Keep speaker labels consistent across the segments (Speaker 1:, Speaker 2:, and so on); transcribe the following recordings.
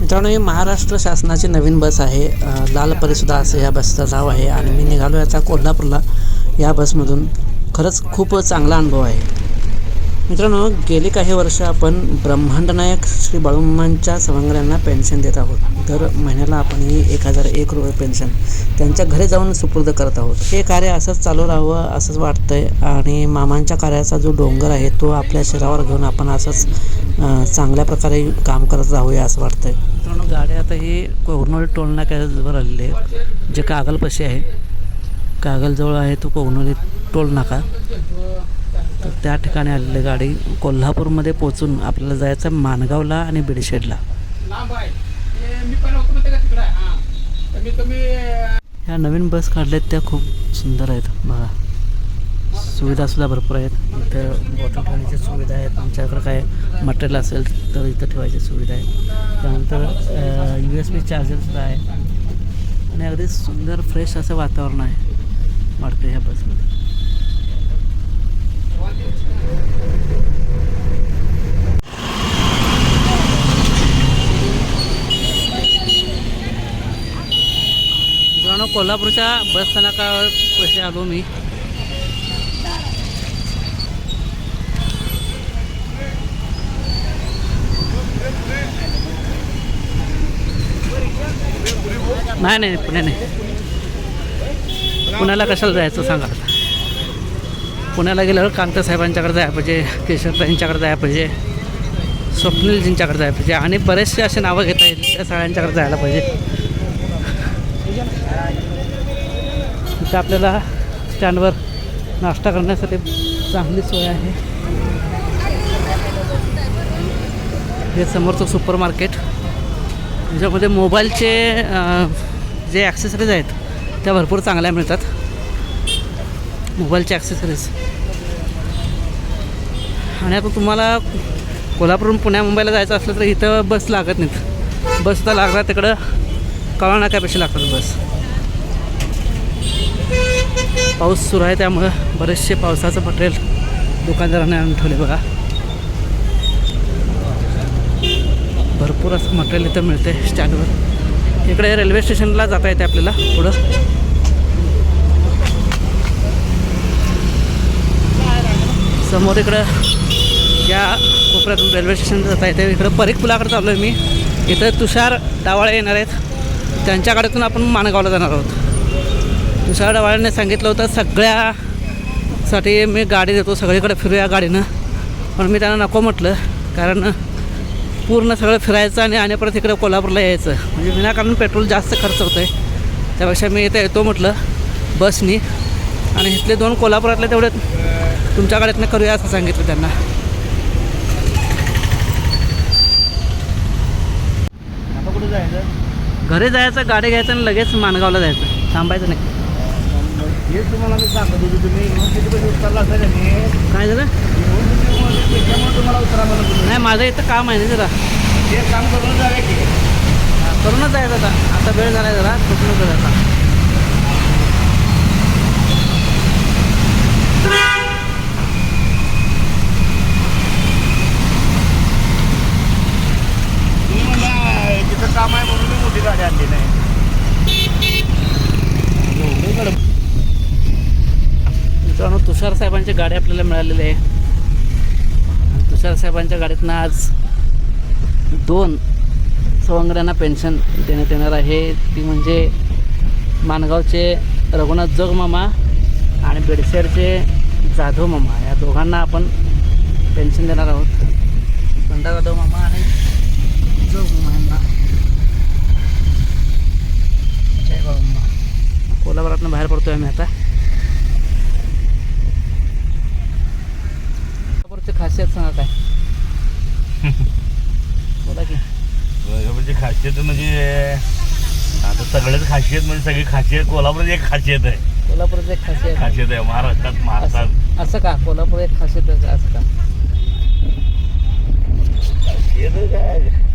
Speaker 1: मित्रांनो हे महाराष्ट्र शासनाची नवीन बस आहे. लाल परिसुद्धा असं या बसचं नाव आहे. आणि मी निघालो याचा कोल्हापूरला. या बसमधून खरंच खूप चांगला अनुभव आहे. मित्रांनो गेली काही वर्ष आपण ब्रह्मांडनायक श्री बाळूमांच्या सवंगड्यांना पेन्शन देत आहोत. दर महिन्याला आपण ही एक हजार एक रुपये पेन्शन त्यांच्या घरी जाऊन सुपूर्द करत आहोत. हे कार्य असंच चालू राहावं असंच वाटतंय आणि मामांच्या कार्याचा जो डोंगर आहे तो आपल्या शरीरावर घेऊन आपण असंच चांगल्या प्रकारे काम करत राहूया असं वाटतंय. मित्रांनो गाडी आता ही कोगनोळी टोल नाक्यावर आलेली आहे जे कागलपाशी आहे. कागलजवळ आहे तो कोगनोळी टोल नाका तर त्या ठिकाणी आलेली गाडी कोल्हापूरमध्ये पोचून आपल्याला जायचं माणगावला आणि बिडशेडला. ह्या नवीन बस काढल्यात त्या खूप सुंदर आहेत. बघा. सुविधासुद्धा भरपूर आहेत. इथं बॉटल ठेवण्याची सुविधा आहे तुमच्याकडे काय मटेरियल असेल तर इथं ठेवायची सुविधा आहे. त्यानंतर यू एस बी चार्जरसुद्धा आहे. आणि अगदी सुंदर फ्रेश असं वातावरण आहे. वाटतं ह्या बसमध्ये कोल्हापूरच्या बस स्थानकावर पैसे आलो मी. नाही नाही पुणे नाही. पुण्याला कशाला जायचं सांगा पुण्याला गेल्यावर कांता साहेबांच्याकडे जायला पाहिजे केशवताईंच्याकडे जायला पाहिजे स्वप्नीलजींच्याकडे जायला पाहिजे आणि बरेचसे असे नावं घेता येतील त्या सगळ्यांच्याकडे जायला पाहिजे. इथं आपल्याला स्टँडवर नाश्ता करण्यासाठी चांगली सोय आहे. हे समोरचं सुपर मार्केट. ज्यामध्ये मोबाईलचे जे ॲक्सेसरीज आहेत त्या भरपूर चांगल्या मिळतात. मोबाईलचे ॲक्सेसरीज आणि आता तुम्हाला कोल्हापूरहून पुण्या मुंबईला जायचं असलं तर इथं बस लागत नाहीत. बस तर लागणार तिकडं. कळा नाक्यापेक्षा लागतात बस. पाऊस सुरू आहे त्यामुळं बरेचसे पावसाचं मटेरियल दुकानदारांनी आणून ठेवले बघा. भरपूर असं मटेरियल इथं मिळते स्टँडवर इकडे रेल्वे स्टेशनला जाता येते आपल्याला पुढं. समोर इकडं या कोपऱ्यातून रेल्वे स्टेशन जाता येते इकडं परीख पुलाकडे चाललो आहे मी. इथं तुषार डावाळे येणार आहेत. त्यांच्याकडेतून आपण माणगावला जाणार आहोत. तुषार डावाळ्याने सांगितलं होतं सगळ्यासाठी मी गाडी देतो सगळीकडे फिरूया गाडीनं. पण मी त्यांना नको म्हटलं कारण पूर्ण सगळं फिरायचं आणि आणि परत इकडे कोल्हापूरला यायचं. म्हणजे विनाकारण पेट्रोल जास्त खर्च होतं आहे त्यापेक्षा मी इथं येतो म्हटलं बसनी. आणि इथले दोन कोल्हापुरातले तेवढे तुमच्या गाड्यातनं करूया असं सांगितलं त्यांना.
Speaker 2: आता कुठे जायचं?
Speaker 1: घरी जायचं गाडी घ्यायचं आणि लगेच माणगावला जायचं. थांबायचं नाही.
Speaker 2: तुम्हाला मी सांगत होतो तुम्ही येऊन किती पैसे उतरला असेल आणि
Speaker 1: काय झालं?
Speaker 2: त्याच्यामुळे तुम्हाला उतरा
Speaker 1: नाही माझं इथं काम आहे ना जरा.
Speaker 2: ते काम करून जावे की.
Speaker 1: करूनच जायचं आता. आता वेळ झाला जरा कुठून जायचा
Speaker 2: तुम्ही म्हणला तिथं काम कोणती गाडी आणली नाही?
Speaker 1: मित्रांनो तुषार साहेबांची गाडी आपल्याला मिळालेली आहे तुषार साहेबांच्या गाडीतनं आज दोन सवंगड्यांना पेन्शन देण्यात येणार आहे. ती म्हणजे माणगावचे रघुनाथ जगमामा आणि बेडशेरचे जाधव मामा. या दोघांना आपण पेन्शन देणार आहोत. बंडा जाधव मामा आणि जोग मामा यांना जय बाबा मामा कोल्हापुरातनं बाहेर पडतोय आम्ही आता. कोल्हापूरची खासियत सांगा काय? बोला की.
Speaker 2: म्हणजे खासियत म्हणजे आता सगळ्याच खासियत म्हणजे सगळी खासियत कोल्हापूरची एक खासियत आहे.
Speaker 1: कोल्हापूरचं एक खासियत.
Speaker 2: खासियत आहे महाराष्ट्रात महाराष्ट्रात.
Speaker 1: असं असं का? कोल्हापूर एक खासियत आहे असं का?
Speaker 2: खासियत काय?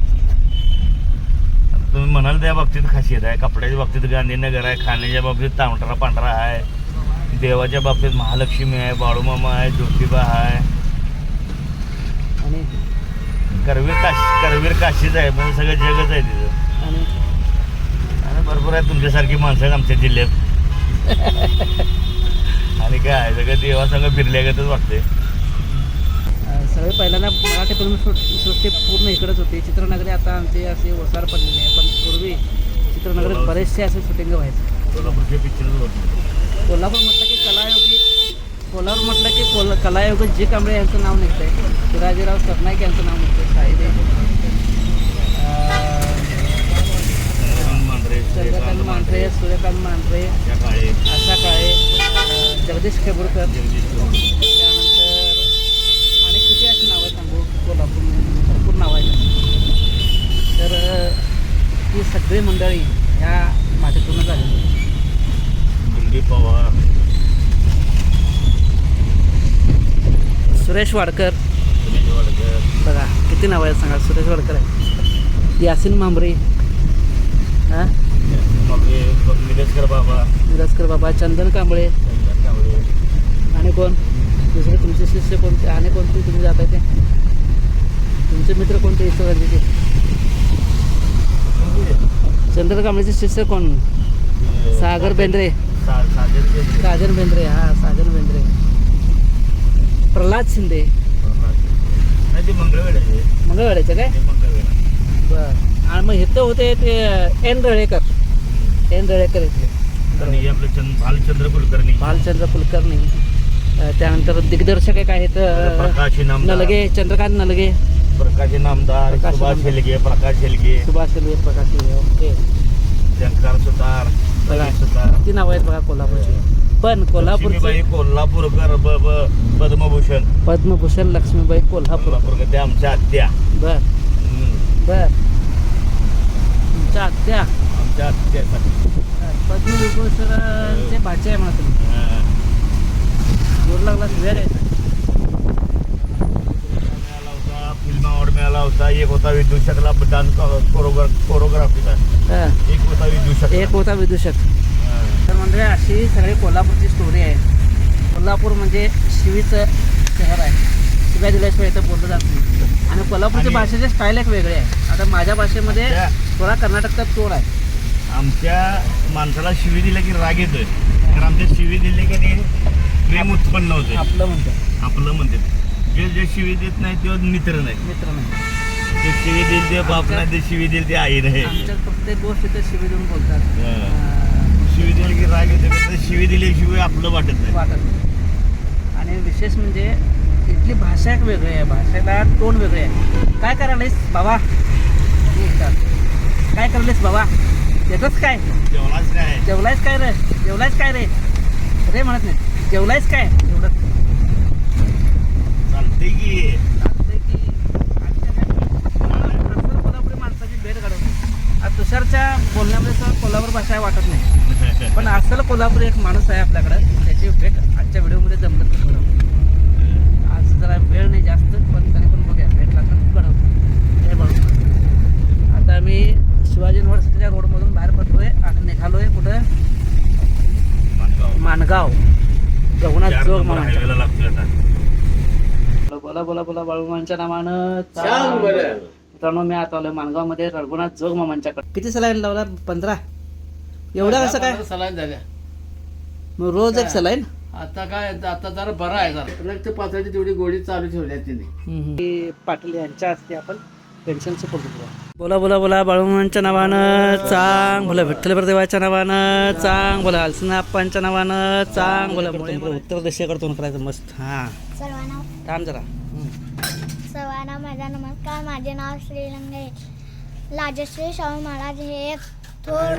Speaker 2: तुम्ही म्हणाल त्या बाबतीत खासियत आहे. कपड्याच्या बाबतीत गांधीनगर आहे खाण्याच्या बाबतीत तांबडा पांढरा आहे. देवाच्या बाबतीत महालक्ष्मी आहे बाळूमामा आहे ज्योतिबा आहे.
Speaker 1: आणि
Speaker 2: करवीर काशी करवीर काशीच आहे म्हणजे सगळं जगच आहे तिथं.
Speaker 1: आणि
Speaker 2: भरपूर आहे तुमच्यासारखी माणसं आहेत आमच्या जिल्ह्यात. आणि काय सगळं देवासंग फिरल्यागतच वाटते
Speaker 1: सगळे पहिल्यांदा मराठी फिल्म सृ- सृष्टी पूर्ण इकडेच होती. चित्रनगरी आता आमचे असे ओसार पडलेले आहे पण पूर्वी चित्रनगरीत बरेचसे असे शूटिंग व्हायचे.
Speaker 2: कोल्हापूरचे
Speaker 1: कोल्हापूर म्हटलं की कलायोगी कोल्हापूर म्हटलं की कोल कलायोगी जी कांबळे यांचं नाव निघतंय. शिवाजीराव सरनाईक यांचं नाव निघतंय. साईदे
Speaker 2: चंद्रकांत मांढरे
Speaker 1: सूर्यकांत मांढरे. आशा काळे. जगदीश खेबुरकर
Speaker 2: जगदीश कोल्हापूर.
Speaker 1: त्यानंतर आणि किती अशी नावं सांगू कोल्हापूर भरपूर नावं आहेत. तर ही सगळी मंडळी ह्या आलेली आहेत.
Speaker 2: गुंडी पवार.
Speaker 1: सुरेश वाडकर.
Speaker 2: सुनील वाडकर.
Speaker 1: बघा किती नावं आहेत सांगा सुरेश वाडकर आहे यासिन मांबरे. हां?
Speaker 2: बाबा.
Speaker 1: मिरजकर बाबा चंदन कांबळे.
Speaker 2: चंदन कांबळे.
Speaker 1: आणि कोण? दुसरे तुमचे शिष्य कोणते? आणि कोणते तुम्ही जाताय ते? तुमचे मित्र कोणते इस्रोचे चंद्र कांबळेचे शिष्य कोण? सागर बेंद्रे.
Speaker 2: सागर बेंद्रे.
Speaker 1: साजन बेंद्रे हा साजन बेंद्रे. प्रल्हाद शिंदे. मंगळवाड्याचे काय? बर. आणि मग इथं होते ते एन रळेकर. एन रळेकर इथले.
Speaker 2: भालचंद्र कुलकर्णी.
Speaker 1: भालचंद्र कुलकर्णी. त्यानंतर दिग्दर्शक एक आहेत नलगे चंद्रकांत नलगे.
Speaker 2: प्रकाश इनामदार
Speaker 1: प्रकाश
Speaker 2: सुभाष. हेलगे प्रकाश हेलगे.
Speaker 1: सुभाष शेलवे प्रकाश शेलवे ओके.
Speaker 2: शंकर सुतार
Speaker 1: बघा.
Speaker 2: रवी सुतार.
Speaker 1: किती नाव आहेत बघा कोल्हापूरची. पण कोल्हापूरचे
Speaker 2: लक्ष्मीबाई कोल्हापूरकर ब ब पद्मभूषण.
Speaker 1: पद्मभूषण लक्ष्मीबाई कोल्हापूर.
Speaker 2: कोल्हापूरकर ते आमच्या आत्या.
Speaker 1: बर.
Speaker 2: हम्म.
Speaker 1: बर. तुमच्या आत्या.
Speaker 2: आमच्या आत्यासाठी.
Speaker 1: पद्मविभूषणचे भाचे आहे म्हणा तुम्ही.
Speaker 2: हा.
Speaker 1: जोर लागला वेळ आहे
Speaker 2: मिळाला होता फिल्म अवॉर्ड मिळाला होता. एक होता विदूषकला डान्स कोरोग्राफीचा
Speaker 1: हा.
Speaker 2: एक होता विदूषक
Speaker 1: एक होता विदूषक. तर म्हणजे अशी सगळी कोल्हापूरची स्टोरी आहे. कोल्हापूर म्हणजे शिवीचं शहर आहे. शिव्या दिल्याशिवाय इथं बोललं जात नाही. आणि कोल्हापूरच्या भाषेचे स्टाईल एक वेगळे आहे. आता माझ्या भाषेमध्ये थोडा कर्नाटकचा तोड आहे.
Speaker 2: आमच्या माणसाला शिवी दिलं की राग येतोय. कारण आमच्या शिवी दिले की प्रेम उत्पन्न होते
Speaker 1: आपलं म्हणतं
Speaker 2: आपलं म्हणते जे जे शिवी देत नाही ते मित्र नाही.
Speaker 1: मित्र नाही.
Speaker 2: ते शिवी देईल ते बाप नाही ते शिवी देईल ते आई नाही.
Speaker 1: आमच्या प्रत्येक गोष्ट इथे शिवी देऊन बोलतात.
Speaker 2: हा.
Speaker 1: अं,
Speaker 2: शिवी दिली की राग येते पण ते शिवी दिल्याशिवाय आपलं वाटत नाही.
Speaker 1: वाटत नाही. आणि विशेष म्हणजे इथली भाषा एक वेगळी आहे. भाषेला टोन वेगळे आहे. काय करायलायस बाबा? हे विचार. काय करायलायस बाबा? येतच काय?
Speaker 2: जेवणाच काय?
Speaker 1: जेवलायस काय रे? जेवलायस काय रे? रे म्हणत नाही. जेवलायस काय?
Speaker 2: चालते की
Speaker 1: की कोल्हापुरी माणसाची भेट घडवते. तुषारच्या बोलण्यामध्ये सुद्धा कोल्हापूर भाषा वाटत नाही. पण असल कोल्हापुरी एक माणूस आहे आपल्याकडं त्याची भेट आजच्या व्हिडिओमध्ये जमलं तर बरं आज जरा वेळ नाही जास्त पण तरी पण बघूया. भेटला तर घडवतो. हे बघू. आता आम्ही शिवाजी युनिव्हर्सिटीच्या रोडमधून बाहेर पडतोय आणि निघालोय कुठं?
Speaker 2: माणगाव.
Speaker 1: मानगाव
Speaker 2: चार
Speaker 1: जोग म्हणून. बोला बोला बोला बाळूमांच्या नावानं.
Speaker 3: बरं.
Speaker 1: मित्रांनो मी आता आलोय मानगावमध्ये रघुनाथ जोग मामांच्याकडे. किती सलाईन लावला? पंधरा. एवढा कसं काय?
Speaker 4: सलाईन झाल्या.
Speaker 1: मग रोज एक सलाईन?
Speaker 4: आता काय आता जरा बरं आहे जरा. रक्त पातळीची तेवढी गोळी चालू ठेवली आहे तिने.
Speaker 1: पाटील यांच्या हस्ते आपण पेन्शन बोला बोला बोला बाळूमांच्या नावानं. चांग. बोला विठ्ठल देवाच्या नावानं. चांग. बोला अल्सनाप्पांच्या नावानं. चांग. बोला उत्तर दिशेकडे तोंड करायचं मस्त. हां.
Speaker 5: सर्वांना
Speaker 1: थांब जरा.
Speaker 5: सर्वांना माझा नमस्कार माझे नाव श्रीलंग राजश्री शाहू महाराज हे थोर